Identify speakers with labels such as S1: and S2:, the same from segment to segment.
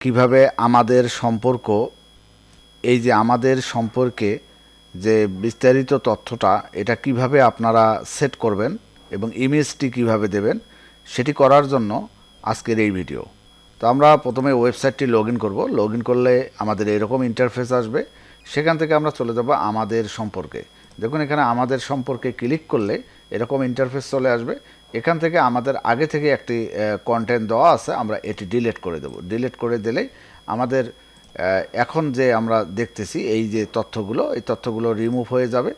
S1: কীভাবে আমাদের সম্পর্ক, এই যে আমাদের সম্পর্কে যে বিস্তারিত তথ্যটা, এটা কীভাবে আপনারা সেট করবেন এবং ইমেজটি কীভাবে দেবেন, সেটি করার জন্য আজকের এই ভিডিও তো আমরা প্রথমে ওয়েবসাইটটি লগ ইন করব। লগ ইন করলে আমাদের এরকম ইন্টারফেস আসবে। সেখান থেকে আমরা চলে যাব আমাদের সম্পর্কে। দেখুন, এখানে আমাদের সম্পর্কে ক্লিক করলে এরকম ইন্টারফেস চলে আসবে। এখান থেকে আমাদের আগে থেকে একটি কন্টেন্ট দেওয়া আছে, আমরা এটি ডিলেট করে দেব। ডিলেট করে দিলেই আমাদের এখন যে আমরা দেখতেছি, এই যে তথ্যগুলো, এই তথ্যগুলো রিমুভ হয়ে যাবে।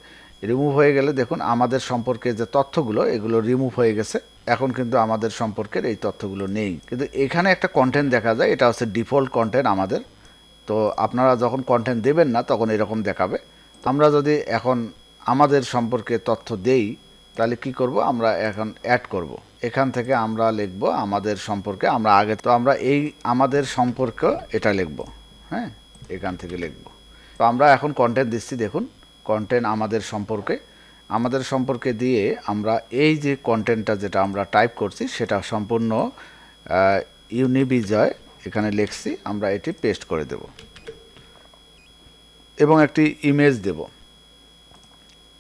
S1: রিমুভ হয়ে গেলে দেখুন, আমাদের সম্পর্কে যে তথ্যগুলো, এগুলো রিমুভ হয়ে গেছে। এখন কিন্তু আমাদের সম্পর্কের এই তথ্যগুলো নেই। কিন্তু এখানে একটা কন্টেন্ট দেখা যায়, এটা হচ্ছে ডিফল্ট কন্টেন্ট আমাদের। তো আপনারা যখন কন্টেন্ট দেবেন না, তখন এরকম দেখাবে। আমরা যদি এখন আমাদের সম্পর্কে তথ্য দেই তাহলে কি করব? আমরা এখন অ্যাড করব। এখান থেকে আমরা লিখব আমাদের সম্পর্কে, আমরা আগে তো আমরা এই আমাদের সম্পর্ক এটা লিখব হ্যাঁ? এখান থেকে লিখব। তো আমরা এখন কন্টেন্ট দিচ্ছি, দেখুন কন্টেন্ট আমাদের সম্পর্কে। আমাদের সম্পর্কে দিয়ে আমরা এই যে কন্টেন্টটা যেটা আমরা টাইপ করছি, সেটা সম্পূর্ণ ইউনিবিজয় এখানে লিখছি, আমরা এটি পেস্ট করে দেব। এবং একটি ইমেজ দেব।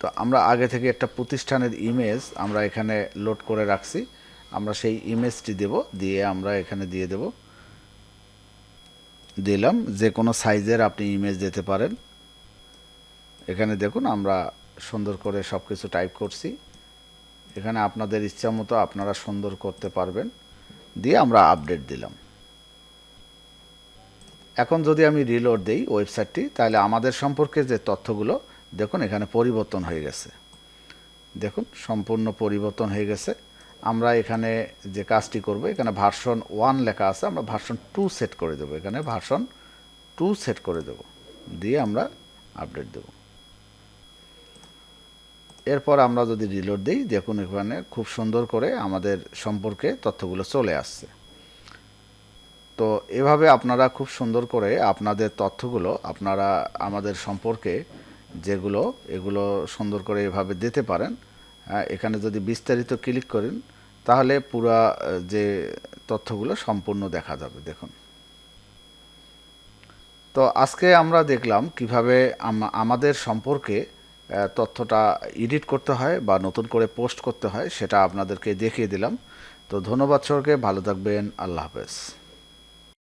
S1: তো আমরা আগে থেকে একটা প্রতিষ্ঠানের ইমেজ আমরা এখানে লোড করে রাখছি। আমরা সেই ইমেজটি দেব, দিয়ে আমরা এখানে দিয়ে দেব। দিলাম, যে কোনো সাইজের আপনি ইমেজ দিতে পারেন। এখানে দেখুন, আমরা সুন্দর করে সব কিছু টাইপ করছি। এখানে আপনাদের ইচ্ছা মতো আপনারা সুন্দর করতে পারবেন। দিয়ে আমরা আপডেট দিলাম। এখন যদি আমি রিলোড দিই ওয়েবসাইটটি তাহলে আমাদের সম্পর্কে যে তথ্যগুলো দেখুন, এখানে পরিবর্তন হয়ে গেছে। দেখুন, সম্পূর্ণ পরিবর্তন হয়ে গেছে। আমরা এখানে যে কাজটি করব, এখানে ভার্সন ওয়ান লেখা আছে, আমরা ভার্সন টু সেট করে দেবো। এখানে ভার্সন টু সেট করে দেব। দিয়ে আমরা আপডেট দেব। এরপর আমরা যদি রিলোড দিই, দেখুন এখানে খুব সুন্দর করে আমাদের সম্পর্কে তথ্যগুলো চলে আসছে। তো এভাবে আপনারা খুব সুন্দর করে আপনাদের তথ্যগুলো, আপনারা আমাদের সম্পর্কে যেগুলো এগুলো সুন্দর করে এভাবে দিতে পারেন। হ্যাঁ, এখানে যদি বিস্তারিত ক্লিক করেন তাহলে পুরা যে তথ্যগুলো সম্পূর্ণ দেখা যাবে দেখুন। তো আজকে আমরা দেখলাম কীভাবে আমাদের সম্পর্কে তথ্যটা এডিট করতে হয় বা নতুন করে পোস্ট করতে হয় সেটা আপনাদেরকে দেখিয়ে দিলাম। তো ধন্যবাদ সরকে ভালো থাকবেন আল্লাহ হাফেজ।